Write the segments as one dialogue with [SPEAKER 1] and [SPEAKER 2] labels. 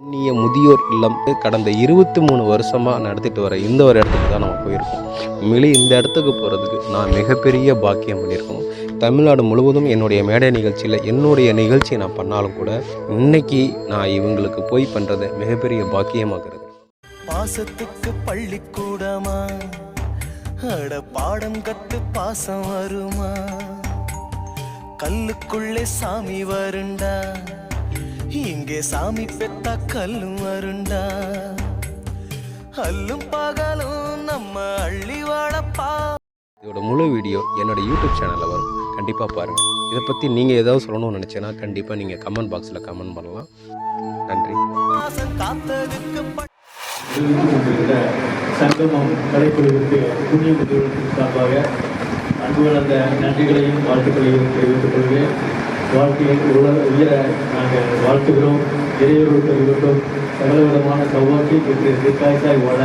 [SPEAKER 1] அந்நிய முதியோர் இல்லம் கடந்த இருபத்தி மூணு வருஷமாக நடத்திட்டு வர இந்த ஒரு இடத்துக்கு தான் நம்ம போயிருக்கோம். உண்மையிலே இந்த இடத்துக்கு போகிறதுக்கு நான் மிகப்பெரிய பாக்கியம் பண்ணியிருக்கோம். தமிழ்நாடு முழுவதும் என்னுடைய மேடை நிகழ்ச்சியில் என்னுடைய நிகழ்ச்சியை நான் பண்ணாலும் கூட இன்னைக்கு நான் இவங்களுக்கு போய் பண்ணுறது மிகப்பெரிய பாக்கியமாகிறது
[SPEAKER 2] பாசத்துக்கு பள்ளிக்கூடமா? அட பாடம் கத்து பாசம் வருமா? கல்லுக்குள்ளே சாமி வருண்டா? இங்கே சாமி பெத்தா கல்லும் வருண்டா அல்லும் பகலும் நம்ம அள்ளி வாழப்பா.
[SPEAKER 1] இதோட முழு வீடியோ என்னோட யூடியூப் சேனலில் வரும். கண்டிப்பாக பாருங்கள் இதை பற்றி நீங்கள் ஏதாவது சொல்லணும்னு நினச்சேன்னா கண்டிப்பாக நீங்கள் கமெண்ட் பாக்ஸில் கமெண்ட் பண்ணலாம். நன்றி.
[SPEAKER 3] சங்கமம் கலைக்குழுவிற்கு புண்ணிய முதல்வருக்கு சார்பாக அன்பு கலந்த நன்றிகளையும் வாழ்த்துக்களையும் தெரிவித்துக் கொள்கிறேன். வாழ்க்கையில் உல உயர நாங்கள் வாழ்த்துகிறோம். இறைவர்கள் பெறுகின்றோம் சகல விதமான சௌபாக்கியத்திற்கு தீர்க்காய்ச்சாய் வாழ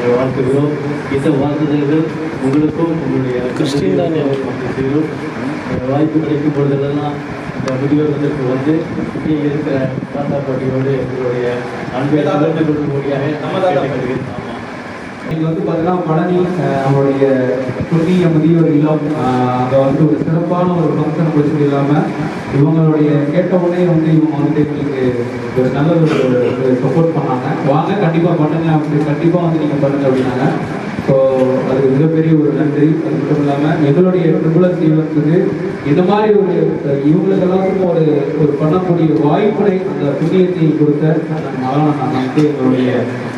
[SPEAKER 3] நாங்கள் வாழ்த்துகிறோம். இந்த வாழ்த்துதல்கள் உங்களுக்கும் உங்களுடைய இந்த வாய்ப்பு கிடைக்கும் பொழுதெல்லாம் இந்த முதியோர் வந்து இங்கே இருக்கிற தாத்தா பாட்டியோடு எங்களுடைய அன்பை கலந்து கொள்ளும்படியாக கேட்டுக்கொள்கிறேன். ஆமாம்.
[SPEAKER 4] வந்து பார்த்தீங்கன்னா பழனி அவருடைய புண்ணிய முதியோர் இல்லம் அஹ், அங்க வந்து ஒரு சிறப்பான ஒரு ஃபங்க்ஷன் வச்சது இல்லாம இவங்களுடைய கேட்ட உடனே வந்து இவங்க வந்து எங்களுக்கு ஒரு நல்ல ஒரு சப்போர்ட் பண்ணாங்க வாங்க கண்டிப்பா பண்ணுங்க அப்படி கண்டிப்பா வந்து நீங்க பண்ணுங்க அப்படின்னாங்க ஸோ அதுக்கு மிகப்பெரிய ஒரு நன்றி அது மட்டும் இல்லாமல் எங்களுடைய ட்ரிபுலஸ் ஈவெண்ட்ஸுக்கு இந்த மாதிரி ஒரு இவங்களுக்கு எல்லாத்துக்கும் ஒரு ஒரு பண்ணக்கூடிய வாய்ப்புரை அந்த புண்ணியத்தை கொடுத்த அந்த மகான நான் வந்து எங்களுடைய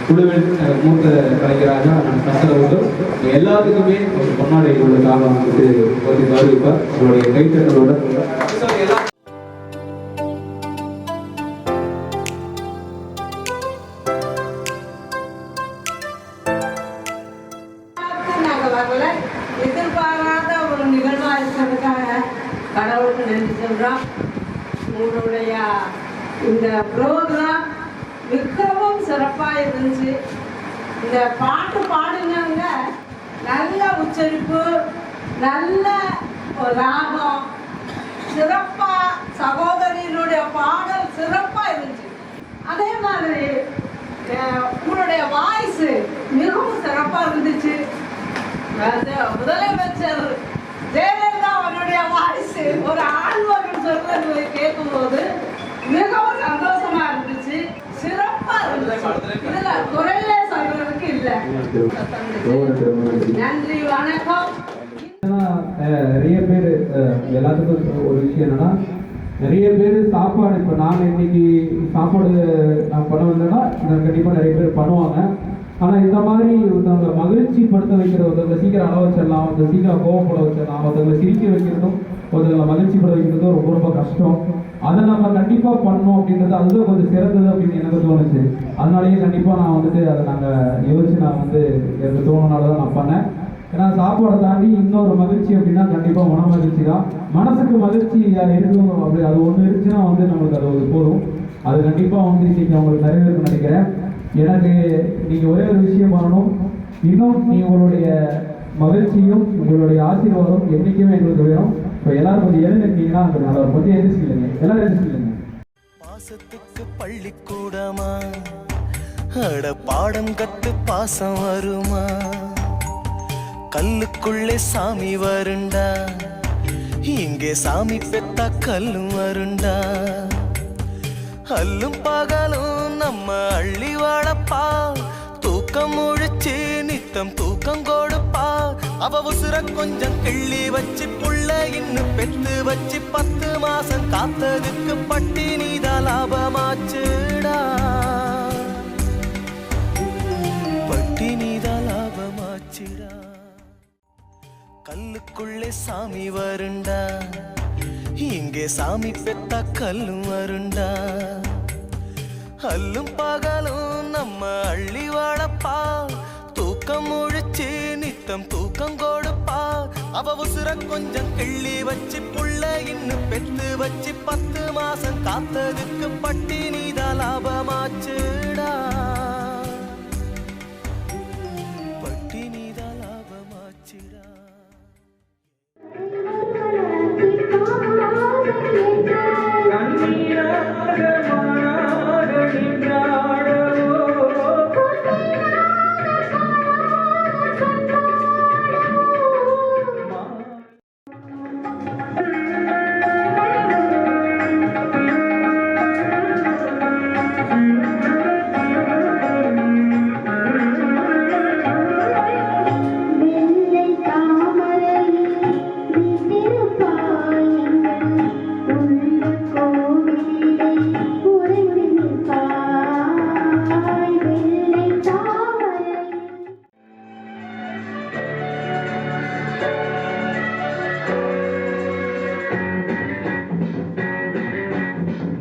[SPEAKER 4] குழுவின் மூத்த கலைஞராக நான் சந்தரவுடன் எல்லாத்துக்குமே ஒரு பொன்னாடை காலம் வந்துட்டு வந்து கௌரவிப்பார். அவருடைய கைத்தட்டலோட
[SPEAKER 5] எதிர்பாராத ஒரு நிகழ்வா இருக்கிறதுக்காக கடவுளுக்கு நன்றி சொல்றோம் உங்களுடைய இந்த ப்ரோக்ராம் மிகவும் சிறப்பாக இருந்துச்சு. இந்த பாட்டு பாடினவங்க நல்ல உச்சரிப்பு நல்ல ஒரு ராகம் சிறப்பா சகோதரியினுடைய பாடல் சிறப்பா இருந்துச்சு. அதே மாதிரி உங்களுடைய வாய்ஸ் மிகவும் சிறப்பா இருந்துச்சு. அது முதலமைச்சர் ஜெயலலிதா அவருடைய வாய்ஸ் ஒரு ஆண்மகன் சொல்றது கேட்கும்போது மிகவும் சந்தோஷம் சொல்றதுக்கு இல்ல. நன்றி வணக்கம்.
[SPEAKER 4] அஹ், நிறைய பேர் எல்லாத்துக்கும் ஒரு விஷயம் என்னன்னா நிறைய பேர் சாப்பாடு இப்போ நான் இன்னைக்கு சாப்பாடு நான் பண்ண வந்தேன்னா நான் கண்டிப்பாக நிறைய பேர் பண்ணுவாங்க. ஆனால் இந்த மாதிரி ஒருத்தவங்களை மகிழ்ச்சி படுத்த வைக்கிற ஒருத்தவங்களை சீக்கிரம் அளவு வச்சிடலாம் ஒருத்தர் சீக்கிரம் கோவப்பட வச்சிடலாம் ஒருத்தவங்களை சிரிக்க வைக்கிறதும் ஒருத்தவங்களை மகிழ்ச்சி பட ரொம்ப ரொம்ப கஷ்டம். அதை நம்ம கண்டிப்பாக பண்ணோம் அப்படின்றது அதுதான் கொஞ்சம் சிறந்தது அப்படின்னு எனக்கு தோணுச்சு. அதனாலேயே கண்டிப்பாக நான் வந்துட்டு அதை நாங்கள் யோசிச்சு நான் வந்து எனக்கு தோணுனால தான் நான் பண்ணேன். ஏன்னா சாப்பாடை தாண்டி இன்னொரு மகிழ்ச்சி அப்படின்னா கண்டிப்பாக மன மகிழ்ச்சி தான். மனசுக்கு மகிழ்ச்சி இருக்கும் அப்படி அது ஒன்று இருந்துச்சுன்னா வந்து நம்மளுக்கு அது ஒரு போதும். அது கண்டிப்பாக வந்து இன்னைக்கு அவங்களுக்கு நிறைவேறும் நினைக்கிறேன். எனக்கு நீங்கள் ஒரே ஒரு விஷயம் பண்ணணும். இன்னும் நீ உங்களுடைய மகிழ்ச்சியும் உங்களுடைய ஆசீர்வாதம் என்றைக்குமே எங்களுக்கு வேணும். இப்போ எல்லாரும் கொஞ்சம் எழுந்திருக்கீங்கன்னா அது நல்லா இருக்கும். கொஞ்சம் எழுந்திரிச்சிக்கலைங்க எல்லாரும் எழுந்திரிச்சிக்கலைங்க
[SPEAKER 2] பாசத்துக்கு பள்ளிக்கூடமா? அட பாடம் கத்து பாசம் வருமா? கல்லுக்குள்ளே சாமி வருண்டா? இங்கே சாமி பெத்தா கல்லும் வருண்டா? அல்லும் பகலும் நம்ம அள்ளி வாழப்பா. தூக்கம் முழிச்சு நித்தம் தூக்கம் கொடுப்பா. அவ உசுர கொஞ்சம் கிள்ளி வச்சு புள்ள இன்னும் பெத்து வச்சு பத்து மாசம் காத்ததுக்கு பட்டி நீதா லாபமாச்சுடா. பட்டி நீதா லாபமாச்சுடா. கல்லுக்குள்ளே சாமி வருண்டா. இங்கே சாமி பெத்தா கல்லும் வருண்டா. அல்லும் பகலும் நம்ம அள்ளி வாழப்பா தூக்கம் முழிச்சு நித்தம் தூக்கம் கொடுப்பா அவ உசுர கொஞ்சம் கிள்ளி வச்சு புள்ள இன்னும் பெத்து வச்சு பத்து மாசம் காத்ததுக்கு பட்டி நீதா லாபமாச்சுடா down.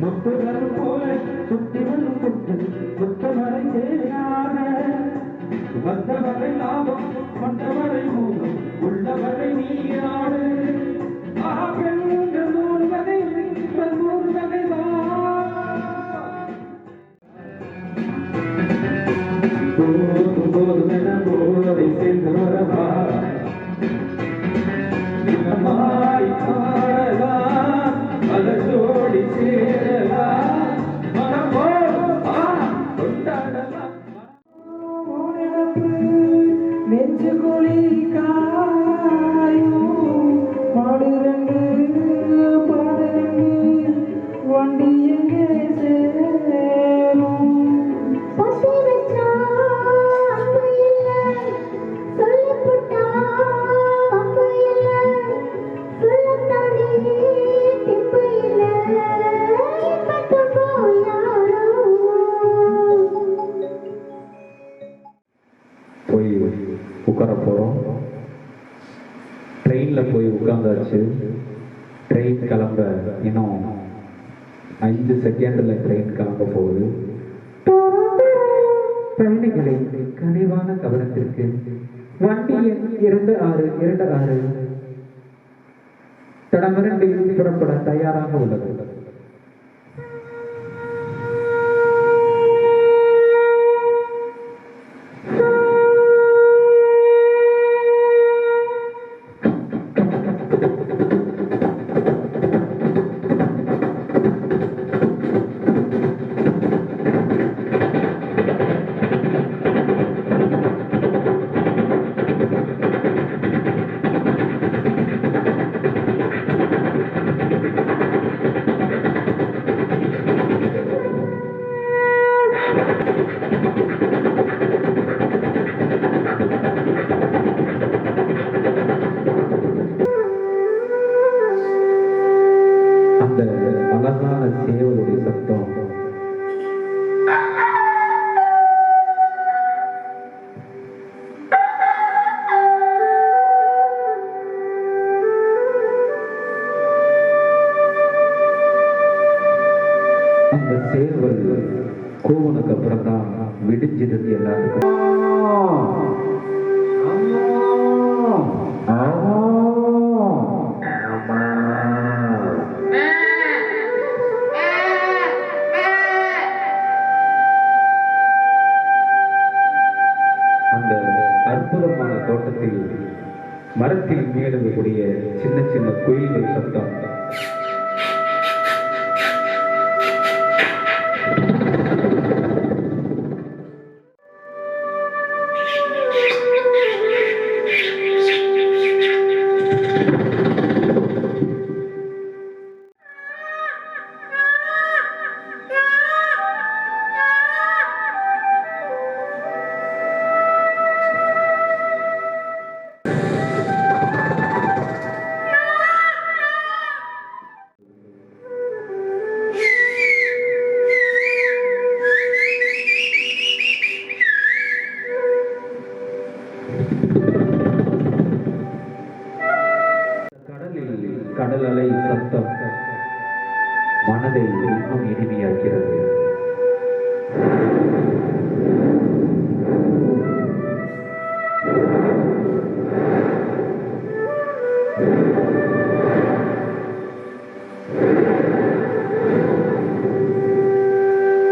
[SPEAKER 2] முத்து வரும்
[SPEAKER 4] போல சுத்தி வரும் குத்து புத்தவரை தேவையாக. வந்தவரை லாபம் கொண்டவரை மூலம் உள்ளவரை நீயா உட்கார போகிறோம் ட்ரெயினில் போய் உட்காந்தாச்சு ட்ரெயின் கிளம்ப இன்னும் அஞ்சு செகண்டில் ட்ரெயின் கிளம்ப போகுது. பயணிகளை கனிவான கவனத்திற்கு. வண்டி எண் இரண்டு ஆறு இரண்டு ஆறு. தடமிரண்டு புறப்பட தயாராக உள்ளது. அந்த சேவல் கோவனுக்கு அப்புறம் தான் விடிஞ்சிருந்து எல்லாருக்கும் அந்த அற்புதமான தோட்டத்தில் மரத்தில் மேலக்கூடிய சின்ன சின்ன குயில்கள் சத்தம். கடல் அலை சத்தம் மனதை இன்னும் இனிமையாக்கிறது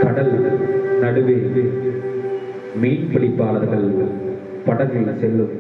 [SPEAKER 4] கடல் நடுவே மீன் பிடிப்பாளர்கள் படகில் செல்லும்.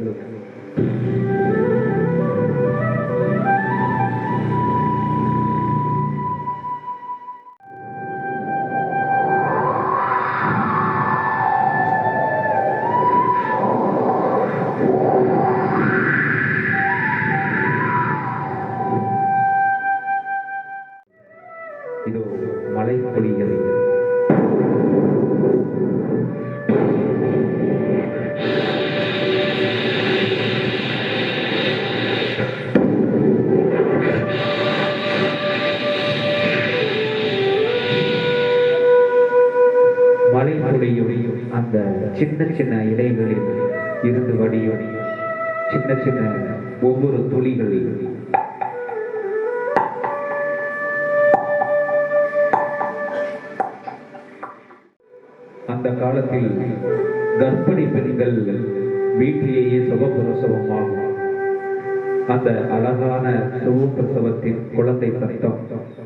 [SPEAKER 4] சின்ன சின்ன இலைகளில் இருந்து வடியும். சின்ன சின்ன ஒவ்வொரு துளிகள் அந்த அந்த காலத்தில் கர்ப்பிணி பெண்கள் வீட்டிலேயே சுகப்பிரசவமாகும். அந்த அழகான சுகப்பிரசவத்தின் குழந்தை சத்தம்.